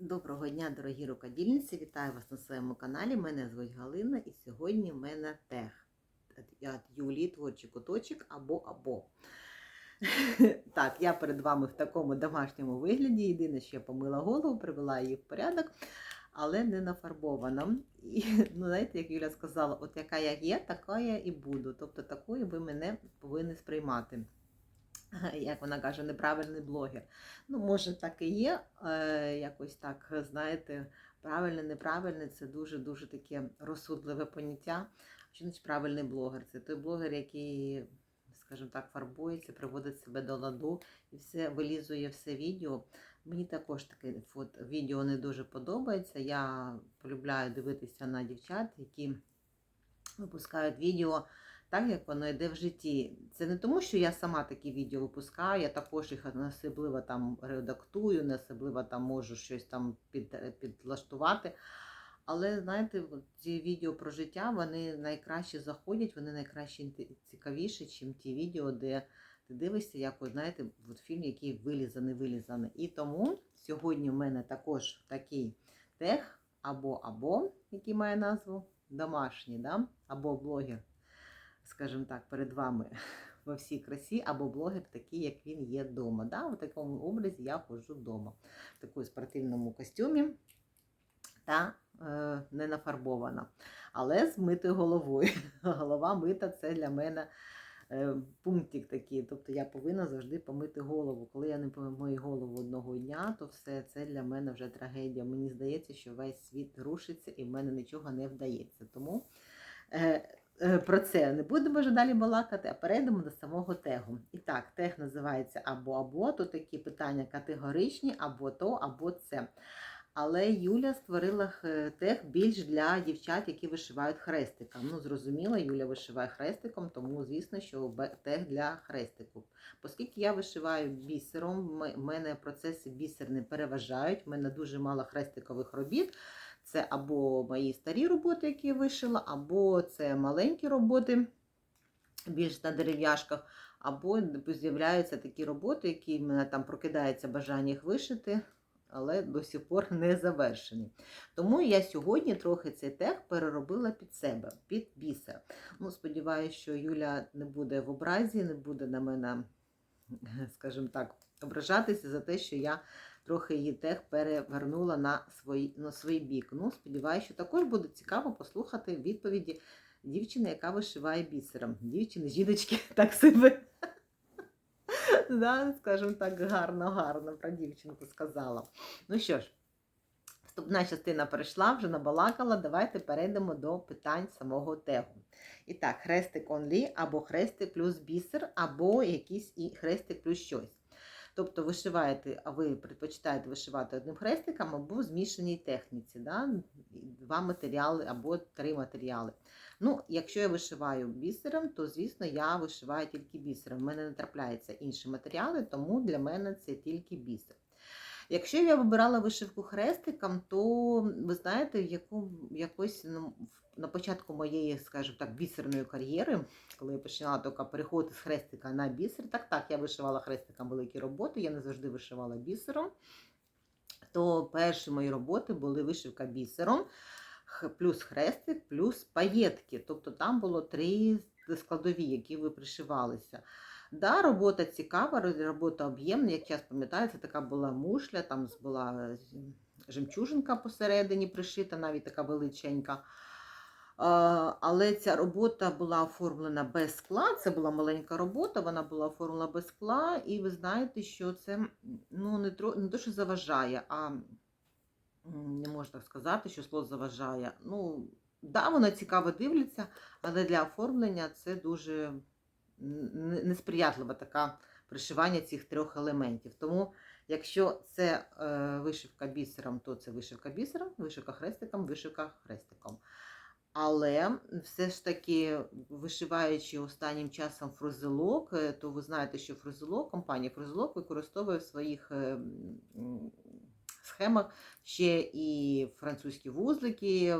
Доброго дня, дорогі рукодільниці! Вітаю вас на своєму каналі. Мене звуть Галина і сьогодні в мене тех від Юлії творчий куточок або або. Так, я перед вами в такому домашньому вигляді. Єдине, що я помила голову, привела її в порядок, але не нафарбована. І, ну, знаєте, як Юля сказала, от яка я є, така я і буду. Тобто такою ви мене повинні сприймати. Як вона каже, неправильний блогер. Ну, може, так і є. Е, якось так, знаєте, правильне, неправильне це дуже-дуже таке розсудливе поняття. Що правильний блогер? Це той блогер, який, скажімо так, фарбується, приводить себе до ладу і все вилізує все відео. Мені також таке от, відео не дуже подобається. Я полюбляю дивитися на дівчат, які випускають відео так, як воно йде в житті. Це не тому, що я сама такі відео випускаю, я також їх не особливо там редактую, не особливо там можу щось там під, підлаштувати. Але, знаєте, ці відео про життя, вони найкраще заходять, вони найкраще цікавіші, ніж ті відео, де ти дивишся, як, знаєте, от фільм, який вилізаний, вилізаний. І тому сьогодні в мене також такий тех або або, який має назву домашній, да? або блогер скажімо так, перед вами во всій красі, або блогер такий, як він є вдома. Да? У такому образі я ходжу вдома, в такому спортивному костюмі та е, не нафарбована. Але з митою головою. Голова мита це для мене е, пунктик такий. Тобто я повинна завжди помити голову. Коли я не помию голову одного дня, то все це для мене вже трагедія. Мені здається, що весь світ рушиться і в мене нічого не вдається. Тому. Е, про це не будемо вже далі балакати, а перейдемо до самого тегу. І так, тег називається або або, то такі питання категоричні, або то, або це. Але Юля створила тег більш для дівчат, які вишивають хрестиком. Ну, зрозуміло, Юля вишиває хрестиком, тому, звісно, що тег для хрестику. Оскільки я вишиваю бісером, в мене процеси бісер не переважають, в мене дуже мало хрестикових робіт. Це або мої старі роботи, які я вишила, або це маленькі роботи, більш на дерев'яшках, або з'являються такі роботи, які в мене там прокидається бажання їх вишити, але до сих пор не завершені. Тому я сьогодні трохи цей тег переробила під себе, під бісер. Ну, Сподіваюся, що Юля не буде в образі, не буде на мене, скажімо так, ображатися за те, що я трохи її тег перевернула на свій, на свій бік. Ну, сподіваюся, що також буде цікаво послухати відповіді дівчини, яка вишиває бісером. Дівчини, жіночки, так себе. да, Скажімо так, гарно, гарно про дівчинку сказала. Ну що ж, вступна частина перейшла, вже набалакала. Давайте перейдемо до питань самого тегу. І так, хрестик онлі, або хрестик плюс бісер, або якийсь і хрестик плюс щось. Тобто вишиваєте, а ви предпочитаєте вишивати одним хрестиком або в змішаній техніці, да? два матеріали або три матеріали. Ну, Якщо я вишиваю бісером, то, звісно, я вишиваю тільки бісером. У мене не трапляються інші матеріали, тому для мене це тільки бісер. Якщо я вибирала вишивку хрестиком, то ви знаєте, яку, якось ну, на початку моєї, скажімо так, бісерної кар'єри, коли я починала тільки переходити з хрестика на бісер, так так, я вишивала хрестиком великі роботи, я не завжди вишивала бісером. То перші мої роботи були вишивка бісером, плюс хрестик, плюс паєтки. Тобто там було три складові, які ви пришивалися. Да, робота цікава, робота об'ємна. Як час пам'ятаю, це така була мушля, там була жемчужинка посередині пришита, навіть така величенька. Але ця робота була оформлена без скла. Це була маленька робота, вона була оформлена без скла, і ви знаєте, що це ну, не тро, не то, що заважає, а не можна так сказати, що скло заважає. Ну, да, воно цікаво дивляться, але для оформлення це дуже несприятливе таке пришивання цих трьох елементів. Тому, якщо це е, вишивка бісером, то це вишивка бісером, вишивка хрестиком, вишивка хрестиком. Але все ж таки, вишиваючи останнім часом фрузелок, е, то ви знаєте, що фрузелок, компанія фрузелок використовує в своїх е, схемах. Ще і французькі вузлики,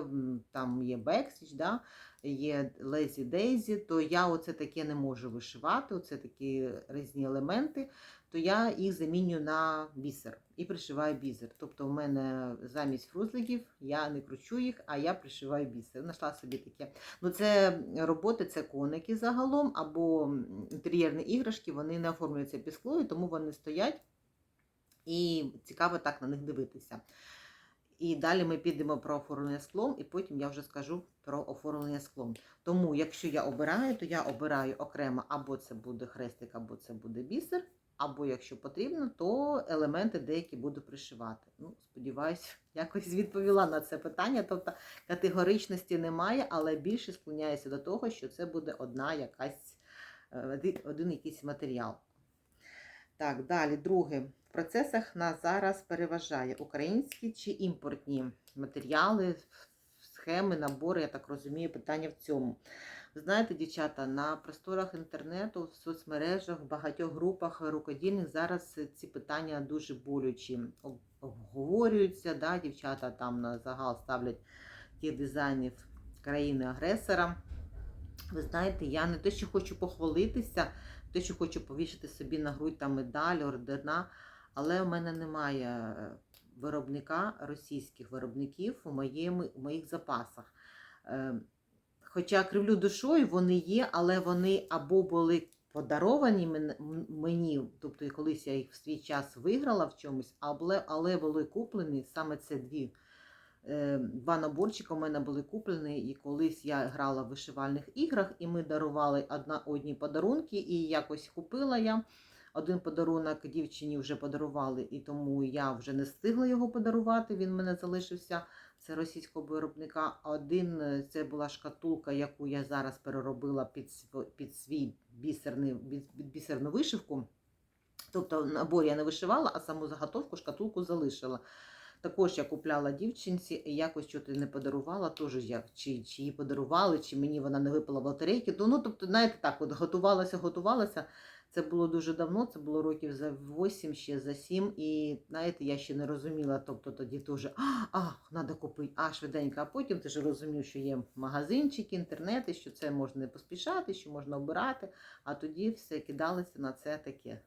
там є бексіч, да? Є лезі дейзі, то я оце таке не можу вишивати, оце такі різні елементи, то я їх замінюю на бісер і пришиваю бісер. Тобто в мене замість фрузликів я не кручу їх, а я пришиваю бісер. Нашла собі таке. Ну, це роботи, це коники загалом, або інтер'єрні іграшки, вони не оформлюються під склою, тому вони стоять і цікаво так на них дивитися. І далі ми підемо про оформлення склом, і потім я вже скажу про оформлення склом. Тому, якщо я обираю, то я обираю окремо або це буде хрестик, або це буде бісер, або якщо потрібно, то елементи деякі буду пришивати. Ну, сподіваюся, якось відповіла на це питання. Тобто категоричності немає, але більше склоняюся до того, що це буде одна якась е, один- один якийсь матеріал. Так, далі, друге. Процесах нас зараз переважає українські чи імпортні матеріали, схеми, набори, я так розумію, питання в цьому. Ви знаєте, дівчата, на просторах інтернету, в соцмережах, в багатьох групах рукодільних зараз ці питання дуже болючі обговорюються. Да? Дівчата там на загал ставлять тих дизайнів країни-агресора. Ви знаєте, я не те, що хочу похвалитися, те, що хочу повішати собі на грудь там медаль, ордена, але у мене немає е, виробника російських виробників у, моєму, у моїх запасах. Е, Хоча кривлю душою вони є, але вони або були подаровані мені, тобто колись я їх в свій час виграла в чомусь, але, але були куплені саме це дві. е, Два наборчика у мене були куплені, і колись я грала в вишивальних іграх, і ми дарували одна одні подарунки, і якось купила я. Один подарунок дівчині вже подарували, і тому я вже не встигла його подарувати. Він мене залишився. Це російського виробника. Один е, це була шкатулка, яку я зараз переробила під, під свій бісерний, бісерну вишивку. Тобто набор я не вишивала, а саму заготовку шкатулку залишила. Також я купляла дівчинці і якось щось не подарувала, теж я чи, чи їй подарували, чи мені вона не випала в лотерейки. Ну, тобто, знаєте, так, от готувалася, готувалася. Це було дуже давно, це було років за 8, ще за 7. І знаєте, я ще не розуміла, тобто тоді теж а, треба купити, а швиденько. А потім ти ж розумів, що є магазинчики, інтернети, що це можна не поспішати, що можна обирати, а тоді все кидалося на це таке.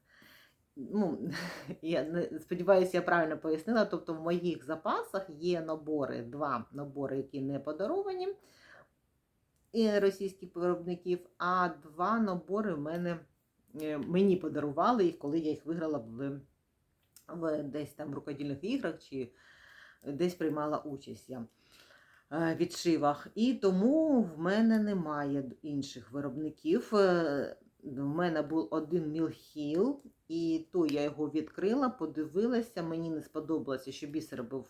Ну, я не сподіваюся, я правильно пояснила. Тобто, в моїх запасах є набори, два набори, які не подаровані і російських виробників, а два набори в мене е, мені подарували їх, коли я їх виграла в, в десь там в рукодільних іграх чи десь приймала участь я е, відшивах. І тому в мене немає інших виробників. Е, В мене був один мілхіл, і то я його відкрила, подивилася. Мені не сподобалося, що бісер був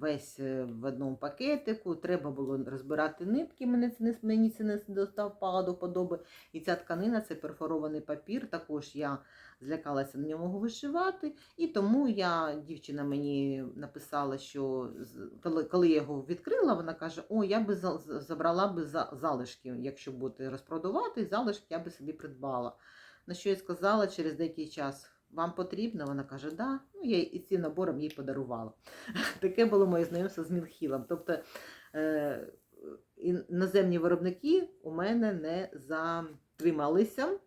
весь е, в одному пакетику. Треба було розбирати нитки. Мені це не мені це не доставало до подоби. І ця тканина це перфорований папір. Також я злякалася на ньому вишивати. І тому я, дівчина мені написала, що коли, я його відкрила, вона каже: О, я би за- за- забрала би за- залишки, якщо бути розпродавати, залишки я би собі придбала. На що я сказала через деякий час. Вам потрібно? Вона каже, да. Ну, я і цим набором їй подарувала. Таке було моє знайомство з Мілхілом. Тобто е, іноземні виробники у мене не затрималися.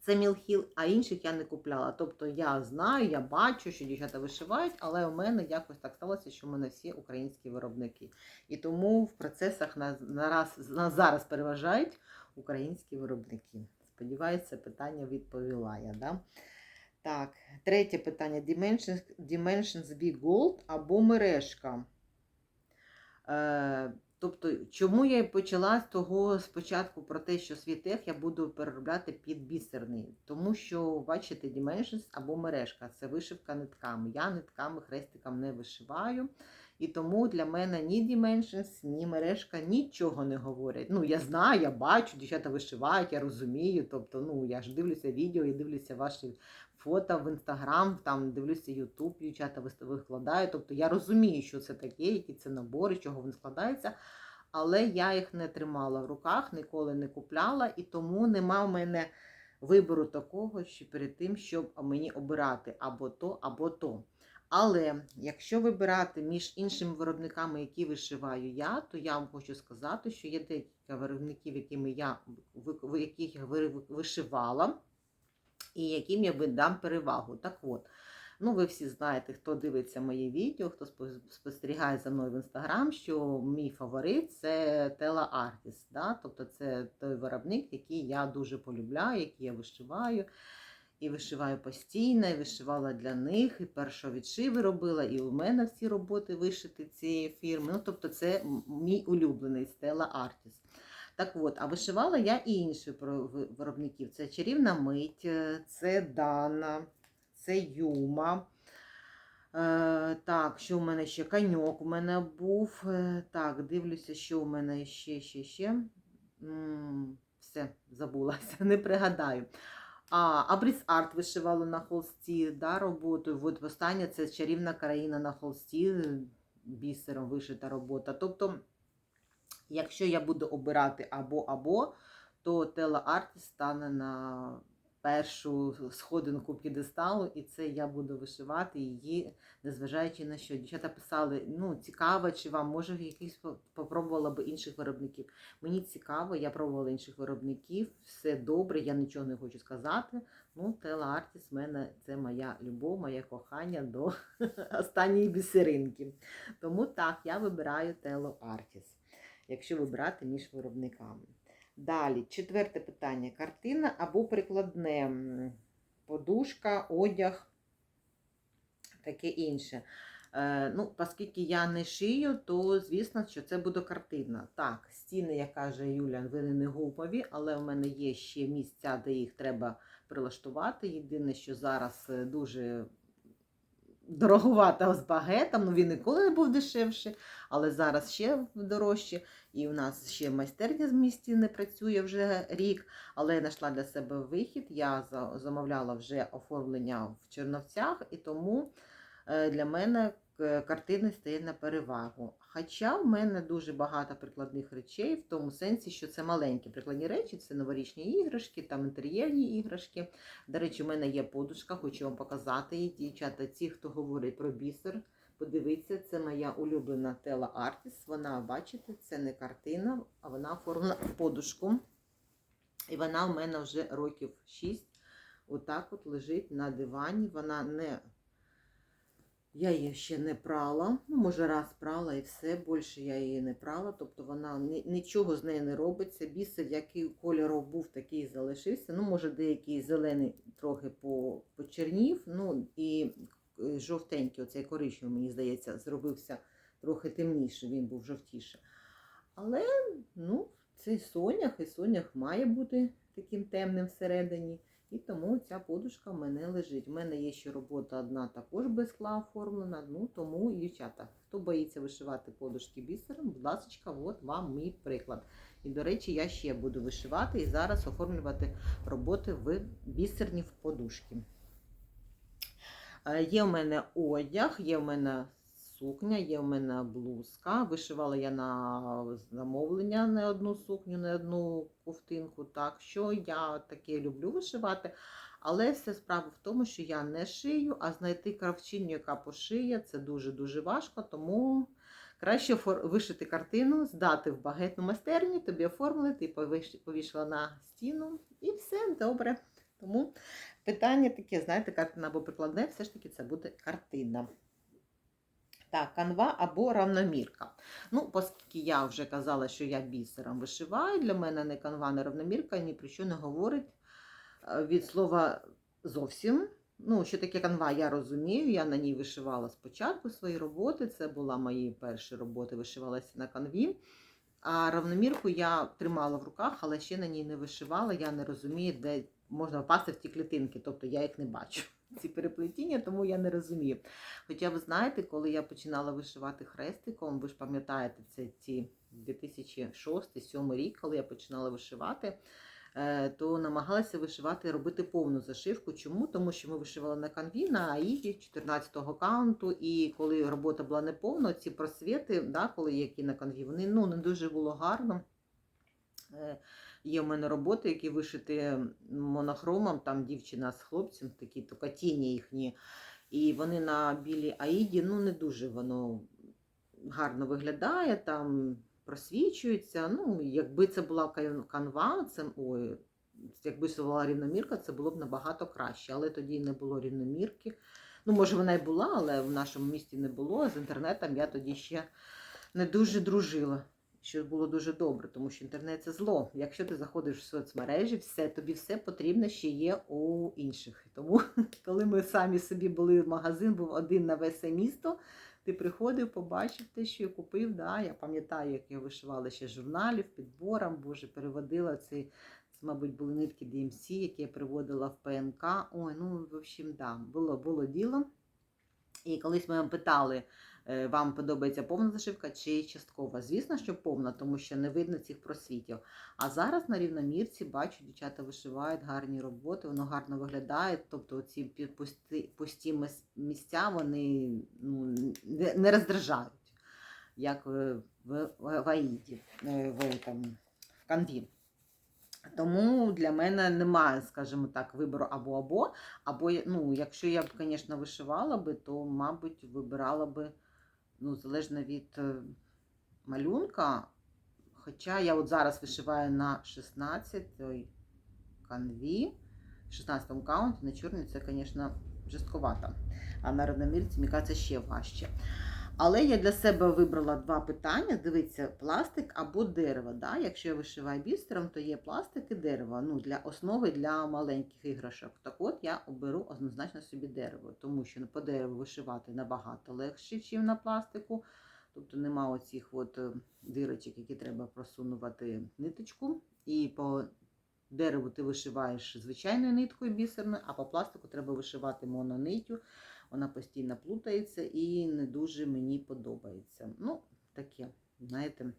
Це Мілхіл, а інших я не купляла. Тобто я знаю, я бачу, що дівчата вишивають, але у мене якось так сталося, що в мене всі українські виробники. І тому в процесах на, на, раз, на зараз переважають українські виробники. Сподіваюся, питання відповіла я. Да? Так, третє питання: Dimensions, Dimensions V Gold або мережка. Е, тобто, чому я почала з того спочатку про те, що свій тех я буду переробляти під бісерний. Тому що, бачите, Dimensions або мережка це вишивка нитками. Я нитками хрестиком не вишиваю. І тому для мене ні Dimensions, ні мережка нічого не говорять. Ну, я знаю, я бачу, дівчата вишивають, я розумію. Тобто, ну, я ж дивлюся відео і дивлюся ваші фото в інстаграм, там дивлюся Ютуб, дівчата викладають. Тобто я розумію, що це таке, які це набори, чого вони складаються. Але я їх не тримала в руках, ніколи не купляла, і тому нема в мене вибору такого, що перед тим, щоб мені обирати або то, або то. Але якщо вибирати між іншими виробниками, які вишиваю я, то я вам хочу сказати, що є декілька виробників, якими я, яких я вишивала, і яким я дам перевагу. Так от, ну ви всі знаєте, хто дивиться моє відео, хто спостерігає за мною в інстаграм, що мій фаворит це Tela Artist. Да? Тобто це той виробник, який я дуже полюбляю, який я вишиваю. І вишиваю постійно, і вишивала для них, і першовідшиви робила, і у мене всі роботи вишити цієї фірми. Ну, тобто, це мій улюблений Stella Artist. Так от, а вишивала я і інших виробників. Це чарівна мить, е, це Дана, це Юма. Е, так, що у мене ще коньок у мене був. Е, так, дивлюся, що у мене ще, ще, ще. Все, забулася, не пригадаю. А, Абріс Арт вишивала на холсті да, роботу. От останнє це чарівна країна на холсті, бісером вишита робота. Тобто, якщо я буду обирати або-або, то Тела Арт стане на першу сходинку п'єдесталу, і це я буду вишивати її, незважаючи на що. Дівчата писали, ну, цікаво, чи вам, може, якийсь по- попробувала би інших виробників. Мені цікаво, я пробувала інших виробників, все добре, я нічого не хочу сказати. Ну, Тела Артіс в мене це моя любов, моє кохання до останньої бісеринки. Тому так, я вибираю Тело Артіс, якщо вибирати між виробниками. Далі, четверте питання: картина або прикладне, подушка, одяг, таке інше. Е, ну, оскільки я не шию, то звісно, що це буде картина. Так, стіни, як каже Юля, вони не гупові, але в мене є ще місця, де їх треба прилаштувати. Єдине, що зараз е, дуже дороговато з багетом, ну він ніколи не був дешевший, але зараз ще дорожче. І у нас ще майстерня з місті не працює вже рік, але я знайшла для себе вихід. Я замовляла вже оформлення в Черновцях, і тому е, для мене картини стає на перевагу. Хоча в мене дуже багато прикладних речей, в тому сенсі, що це маленькі прикладні речі, це новорічні іграшки, там інтер'єрні іграшки. До речі, у мене є подушка, хочу вам показати її. Дівчата, ті, хто говорить про бісер, подивіться, це моя улюблена Тела Артіс. Вона, бачите, це не картина, а вона оформлена в подушку. І вона у мене вже років 6. Отак от лежить на дивані. Вона не. Я її ще не прала. Ну, може, раз прала і все. Більше я її не прала. Тобто вона нічого з нею не робиться. Бісер, який кольору був, такий залишився. Ну, може, деякий зелений трохи по- почернів. Ну і е, жовтенький, оцей коричневий, мені здається, зробився трохи темніше, він був жовтіше. Але, ну, цей сонях, і сонях має бути таким темним всередині. І тому ця подушка в мене лежить. У мене є ще робота одна також без скла оформлена. Ну тому, дівчата, хто боїться вишивати подушки бісером, будь ласка, от вам мій приклад. І, до речі, я ще буду вишивати і зараз оформлювати роботи в бісерні в подушки. Е, Є в мене одяг, є в мене сукня, є в мене блузка. Вишивала я на замовлення не одну сукню, не одну ковтинку. Так що я таке люблю вишивати. Але вся справа в тому, що я не шию, а знайти кравчиню, яка пошиє, це дуже-дуже важко. Тому краще вишити картину, здати в багетну майстерню, тобі оформили, ти повиш- повішала на стіну і все добре. Тому питання таке, знаєте, картина або прикладне, все ж таки це буде картина. Так, канва або равномірка. Ну, оскільки я вже казала, що я бісером вишиваю, для мене не канва, не равномірка ні про що не говорить е, від слова зовсім. Ну, що таке канва, я розумію. Я на ній вишивала спочатку свої роботи. Це була мої перші роботи, вишивалася на канві. А равномірку я тримала в руках, але ще на ній не вишивала. Я не розумію, де можна впасти в ті клітинки, тобто я їх не бачу. Ці переплетіння, тому я не розумію. Хоча ви знаєте, коли я починала вишивати хрестиком, ви ж пам'ятаєте, це ці 2006-2007 рік, коли я починала вишивати, е, то намагалася вишивати, робити повну зашивку. Чому? Тому що ми вишивали на канві, на аїді 14-го каунту, і коли робота була неповна, ці просвіти, да, коли які на канві, вони ну, не дуже було гарно. Є в мене роботи, які вишиті монохромом, там дівчина з хлопцем, такі то тіні їхні. І вони на білій аїді, ну, не дуже воно гарно виглядає, там просвічується. Ну, якби це була кан- канва, це ой, якби це була рівномірка, це було б набагато краще. Але тоді не було рівномірки. Ну, може, вона й була, але в нашому місті не було. З інтернетом я тоді ще не дуже дружила. Що було дуже добре, тому що інтернет це зло. Якщо ти заходиш в соцмережі, все тобі все потрібно ще є у інших. Тому, коли ми самі собі були в магазин, був один на весе місто. Ти приходив, побачив те, що я купив. Да? Я пам'ятаю, як я вишивала ще журналів підбором, боже, переводила ці, це, мабуть, були нитки DMC, які я приводила в ПНК. Ой, ну, в общем, да, було, було діло. І колись ми питали, вам подобається повна зашивка чи часткова? Звісно, що повна, тому що не видно цих просвітів. А зараз на рівномірці бачу, дівчата вишивають гарні роботи, воно гарно виглядає. Тобто ці пусті, пусті місця вони ну, не, не роздражають, як в, в, в Аїді, е, в, там, в канві. Тому для мене немає, скажімо так, вибору або-або. Або, ну, якщо я б, звісно, вишивала би, то, мабуть, вибирала би, ну, залежно від е, малюнка. Хоча я от зараз вишиваю на 16-й канві, 16-му каунті, на чорній це, звісно, жорстковато. А на рівномірці, мені кажеться, ще важче. Але я для себе вибрала два питання. Дивіться, пластик або дерево. Да? Якщо я вишиваю бісером, то є пластик і дерево. Ну, для основи для маленьких іграшок. Так от я оберу однозначно собі дерево, тому що по дереву вишивати набагато легше, ніж на пластику. Тобто нема оцих от е, дирочок, які треба просунувати ниточку. І по дереву ти вишиваєш звичайною ниткою бісерною, а по пластику треба вишивати монониттю. Вона постійно плутається і не дуже мені подобається. Ну, таке, знаєте,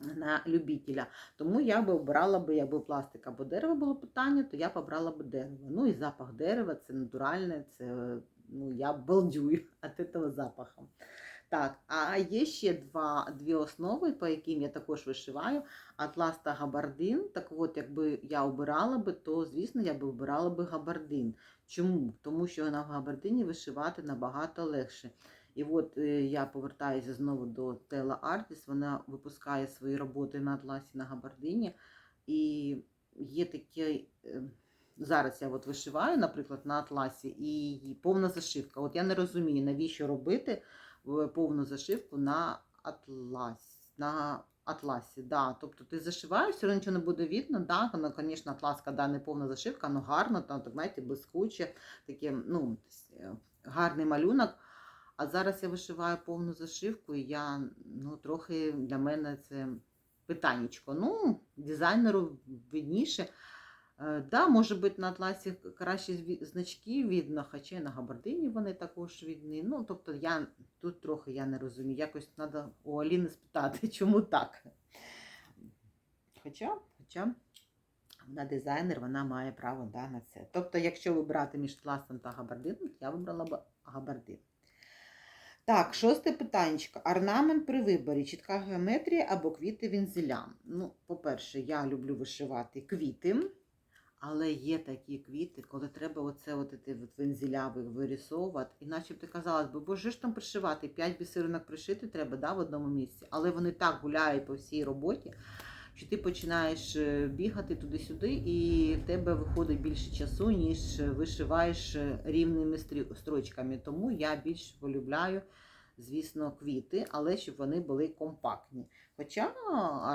на любителя. Тому я би обрала би, якби пластик або дерево було питання, то я б обрала би дерево. Ну і запах дерева це натуральне, це ну, я балдюю від цього запаху. Так, а є ще два, дві основи, по яким я також вишиваю. Атлас та габардин. Так от, якби я обирала би, то, звісно, я би обирала би габардин. Чому? Тому що на габардині вишивати набагато легше. І от е, я повертаюся знову до Тела Артіс. Вона випускає свої роботи на атласі на габардині. І є таке. е, Зараз я от вишиваю, наприклад, на атласі, і повна зашивка. От я не розумію, навіщо робити повну зашивку на атлас, на атласі. Да. Тобто ти зашиваєш, все одно нічого не буде видно. Да. Ну, звісно, атласка да, не повна зашивка, але гарно, там, так, знаєте, блискуче, таке, ну, е, гарний малюнок. А зараз я вишиваю повну зашивку, і я ну, трохи для мене це питаннячко. Ну, дизайнеру видніше. Е, Да, може бути, на атласі кращі значки видно, хоча й на габардині вони також видні. Ну, тобто я тут трохи я не розумію. Якось треба у Аліни спитати, чому так. Хоча, хоча вона дизайнер, вона має право да, на це. Тобто, якщо вибирати між атласом та габардином, я вибрала габардин. Так, шосте питання. Орнамент при виборі, чітка геометрія або квіти вензеля. Ну, по-перше, я люблю вишивати квіти. Але є такі квіти, коли треба оце от, от, от вензеля ви- І начебто казалось би, боже ж там пришивати, 5 бісеринок пришити треба да, в одному місці. Але вони так гуляють по всій роботі, що ти починаєш е, бігати туди-сюди, і в тебе виходить більше часу, ніж вишиваєш е, рівними строчками. Тому я більш полюбляю, звісно, квіти, але щоб вони були компактні. Хоча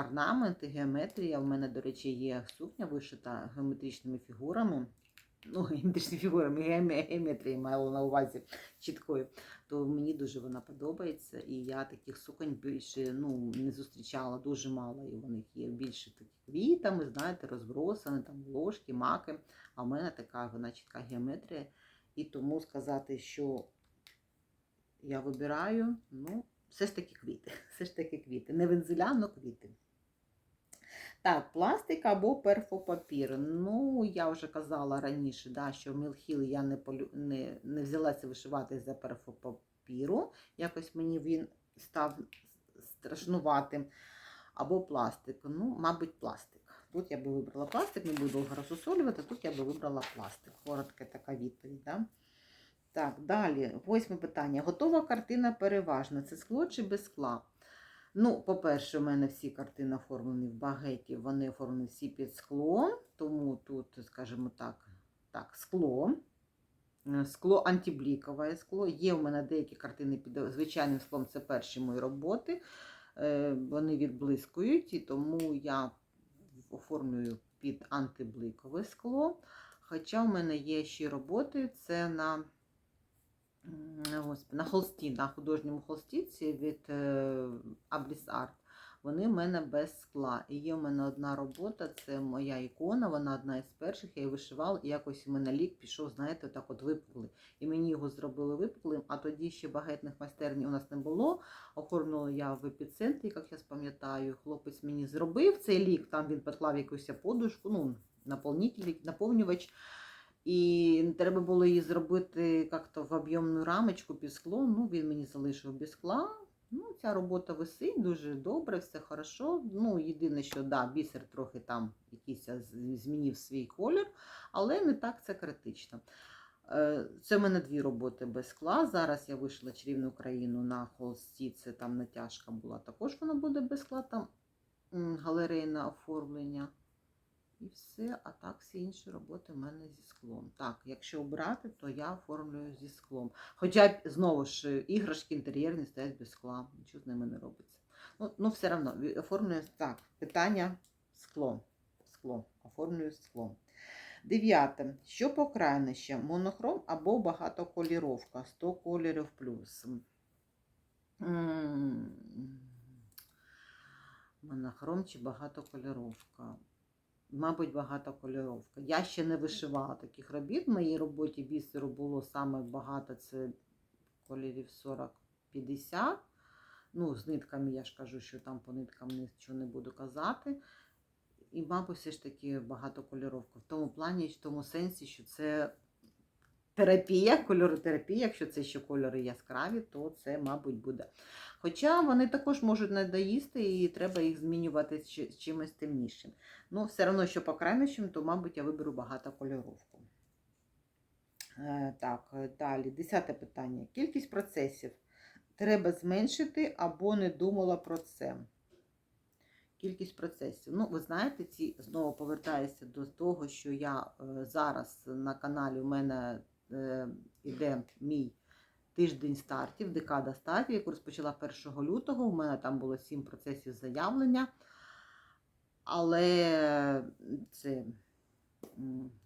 орнаменти, геометрія, в мене, до речі, є сукня вишита геометричними фігурами. Ну, геометричними фігурами, геометрії мала на увазі чіткою, то мені дуже вона подобається. І я таких суконь більше ну, не зустрічала дуже мало. І в них є більше такі квітами, знаєте, розбросані, там ложки, маки. А в мене така вона чітка геометрія. І тому сказати, що я вибираю, ну, все ж таки квіти. Все ж таки квіти. Не вензеля, але квіти. Так, пластик або перфопапір. Ну, я вже казала раніше, да, що в Мілхіл я не, полю... не, не взялася вишивати за перфопапіру. Якось мені він став страшнуватим. Або пластик. Ну, мабуть, пластик. Тут я би вибрала пластик, не буду довго розсусолювати, тут я би вибрала пластик. Коротка така відповідь. Да? Так, далі, восьме питання. Готова картина переважна. Це скло чи без скла? Ну, по-перше, у мене всі картини оформлені в багеті, вони оформлені всі під скло, тому тут, скажімо так, так, скло. Е, Скло антиблікове скло. Є у мене деякі картини під звичайним склом, це перші мої роботи. Е, Вони відблискують, і тому я оформлюю під антибликове скло. Хоча в мене є ще роботи, це на, на холсті, на художньому холсті ці від е, Ablis Art. Вони в мене без скла. І є в мене одна робота, це моя ікона, вона одна із перших, я її вишивала, і якось у мене лік пішов, знаєте, так от випуклий. І мені його зробили випуклим, а тоді ще багетних майстерні у нас не було. Оформила я в епіцентрі, як я пам'ятаю. Хлопець мені зробив цей лік, там він поклав якусь подушку, ну, наповнювач. І треба було її зробити як-то в об'ємну рамочку під скло. Ну, він мені залишив без скла. Ну, ця робота висить дуже добре, все хорошо. Ну, єдине, що да, бісер трохи там якийсь змінив свій колір, але не так це критично. Е, Це в мене дві роботи без скла. Зараз я вийшла чарівну Україну на холсті, це там натяжка була. Також вона буде без скла, там галерейне оформлення. І все, а так всі інші роботи в мене зі склом. Так, якщо обрати, то я оформлюю зі склом. Хоча, знову ж, іграшки інтер'єрні стоять без скла, нічого з ними не робиться. Ну, ну все одно, оформлюю так. Питання скло. Скло. Оформлюю скло. Дев'яте. Що по крайнощам? Монохром або багатоколіровка. 100 кольорів плюс. Монохром чи багатокольоровка? Мабуть, багатокольоровка. Я ще не вишивала таких робіт. В моїй роботі бісеру було саме багато, це кольорів 40-50. Ну, з нитками я ж кажу, що там по ниткам нічого не буду казати. І, мабуть, все ж таки багатокольоровка. В тому плані, в тому сенсі, що це терапія, кольоротерапія. Якщо це ще кольори яскраві, то це, мабуть, буде. Хоча вони також можуть надоїсти і треба їх змінювати з чимось темнішим. Ну, все одно, що по крайнощам, то, мабуть, я виберу багатокольоровку. Е, так, е, далі. Десяте питання. Кількість процесів треба зменшити або не думала про це. Кількість процесів. Ну, ви знаєте, ці знову повертаюся до того, що я е, зараз на каналі у мене е, іде мій тиждень стартів, декада стартів, яку розпочала 1 лютого. У мене там було 7 процесів заявлення. Але це,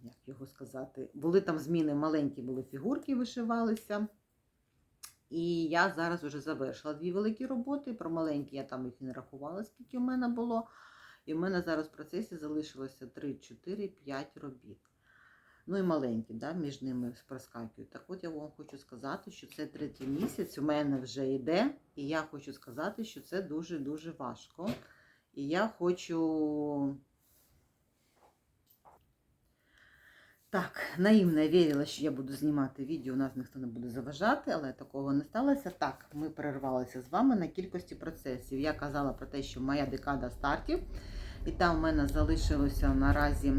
як його сказати, були там зміни, маленькі були фігурки, вишивалися. І я зараз вже завершила дві великі роботи. Про маленькі я там їх не рахувала, скільки в мене було. І в мене зараз в процесі залишилося 3, 4, 5 робіт. Ну і маленькі, да, між ними проскакують. Так от я вам хочу сказати, що це третій місяць у мене вже йде. І я хочу сказати, що це дуже-дуже важко. І я хочу. Так, наївно я вірила, що я буду знімати відео, нас ніхто не буде заважати, але такого не сталося. Так, ми перервалися з вами на кількості процесів. Я казала про те, що моя декада стартів, і там у мене залишилося наразі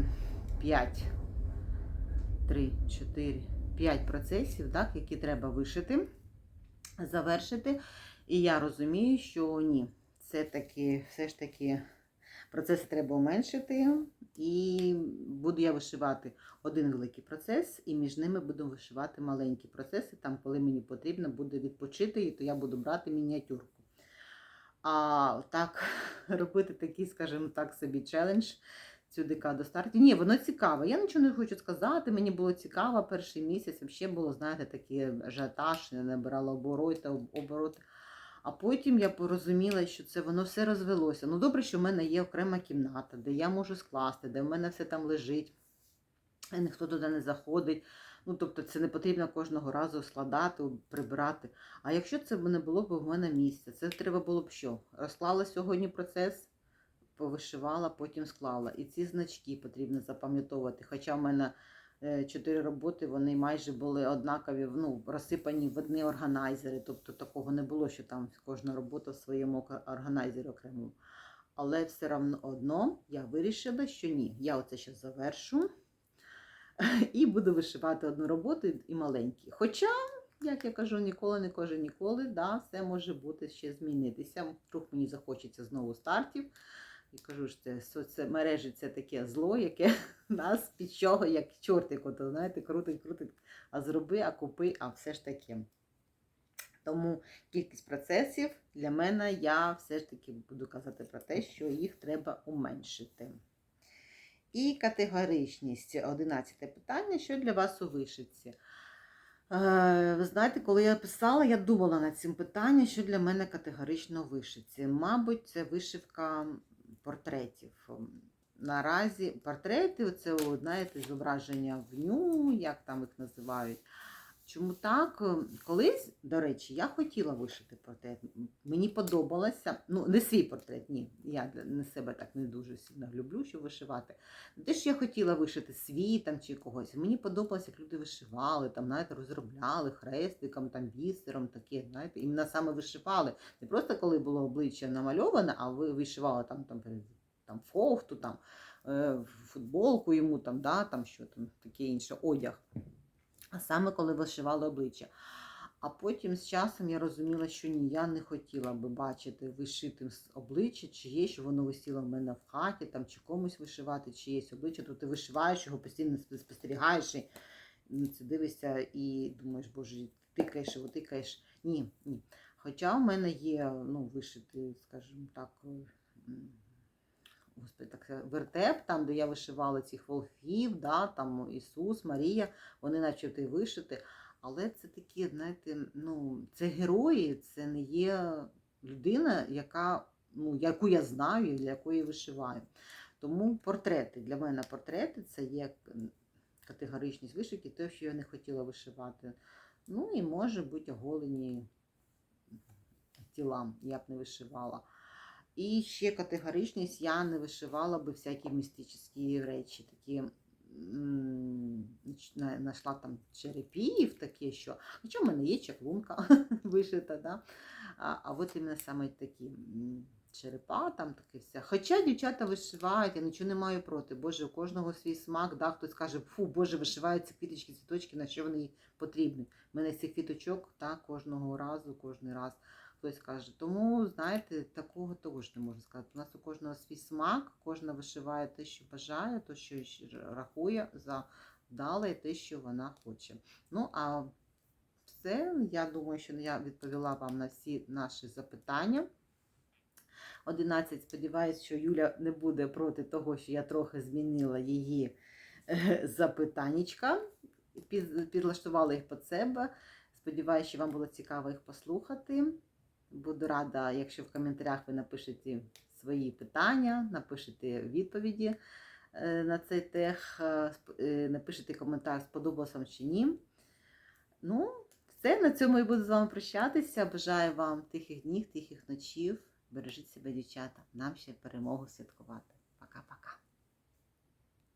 5, 3, 4, 5 процесів, так, які треба вишити, завершити. І я розумію, що ні, це таки, все ж таки. Процеси треба уменшити, і буду я вишивати один великий процес, і між ними буду вишивати маленькі процеси. Там, коли мені потрібно буде відпочити, і то я буду брати мініатюрку. А так робити такий, скажімо так, собі челендж цю декаду стартів. Ні, воно цікаве. Я нічого не хочу сказати. Мені було цікаво перший місяць. Взагалі було, знаєте, такий ажіотаж, я набирала обороти, обороти. А потім я порозуміла, що це воно все розвелося. Ну, добре, що в мене є окрема кімната, де я можу скласти, де в мене все там лежить, і ніхто туди не заходить. Ну, тобто, це не потрібно кожного разу складати, прибирати. А якщо це не було б в мене місця, це треба було б що? Розклала сьогодні процес, повишивала, потім склала. І ці значки потрібно запам'ятовувати. Хоча в мене е, чотири роботи, вони майже були однакові, ну, розсипані в одні органайзери. Тобто такого не було, що там кожна робота в своєму органайзері окремому. Але все одно я вирішила, що ні. Я оце зараз завершу. і буду вишивати одну роботу і маленькі. Хоча, як я кажу, ніколи не каже ніколи, да, все може бути ще змінитися. Вдруг мені захочеться знову стартів. І кажу ж, це соцмережі це таке зло, яке нас під чого, як чортик, от, знаєте, крутить, крутить, а зроби, а купи, а все ж таки. Тому кількість процесів для мене я все ж таки буду казати про те, що їх треба уменшити. І категоричність 11 питання, що для вас у вишивці? Е, Ви знаєте, коли я писала, я думала над цим питанням, що для мене категорично в вишивці. Мабуть, це вишивка портретів. Наразі портрети оце, знаєте, зображення в ню, як там їх називають. Чому так? Колись, до речі, я хотіла вишити портрет. Мені подобалося, ну, не свій портрет, ні. Я не себе так не дуже сильно люблю, щоб вишивати. Те, що я хотіла вишити свій там чи когось. Мені подобалося, як люди вишивали, там, знаєте, розробляли хрестиком, там, бісером, таке, знаєте, іменно саме вишивали. Не просто коли було обличчя намальоване, а ви вишивали там, там, там фофту, там, е, футболку йому, там, да, там, що там, таке інше, одяг. А саме коли вишивали обличчя. А потім з часом я розуміла, що ні, я не хотіла би бачити вишитим обличчя, чи є, що воно висіло в мене в хаті, там, чи комусь вишивати, чи є обличчя, то ти вишиваєш його, постійно спостерігаєш і на це дивишся і думаєш, боже, тикаєш, його тикаєш. Ні, ні. Хоча в мене є ну, вишитий, скажімо так, Господи, так вертеп, там, де я вишивала цих волхвів, да, там Ісус, Марія, вони начебто і вишити. Але це такі, знаєте, ну, це герої, це не є людина, яка, ну, яку я знаю для якої вишиваю. Тому портрети, для мене портрети це є категоричність вишивки, те, що я не хотіла вишивати. Ну і може бути оголені тіла, я б не вишивала. І ще категоричність я не вишивала би всякі містичні речі, такі знайшла там черепів, таке що. Хоча в мене є чаклунка вишита, да? а, а от іменно саме такі черепа, там таке все. Хоча дівчата вишивають, я нічого не маю проти. Боже, у кожного свій смак, да? хтось каже, фу, Боже, вишиваються квіточки, цвіточки, на що вони потрібні. У мене цих квіточок так, кожного разу, кожен раз хтось каже. Тому, знаєте, такого також не можу сказати. У нас у кожного свій смак, кожна вишиває те, що бажає, те, що рахує за вдале, і те, що вона хоче. Ну, а все, я думаю, що я відповіла вам на всі наші запитання. 11. Сподіваюсь, що Юля не буде проти того, що я трохи змінила її е, запитаннячка, підлаштувала їх під себе. Сподіваюся, що вам було цікаво їх послухати. Буду рада, якщо в коментарях ви напишете свої питання, напишете відповіді е, на цей тех, е, напишете коментар, сподобалося вам чи ні. Ну, все, на цьому я буду з вами прощатися. Бажаю вам тихих днів, тихих ночів. Бережіть себе, дівчата. Нам ще перемогу святкувати.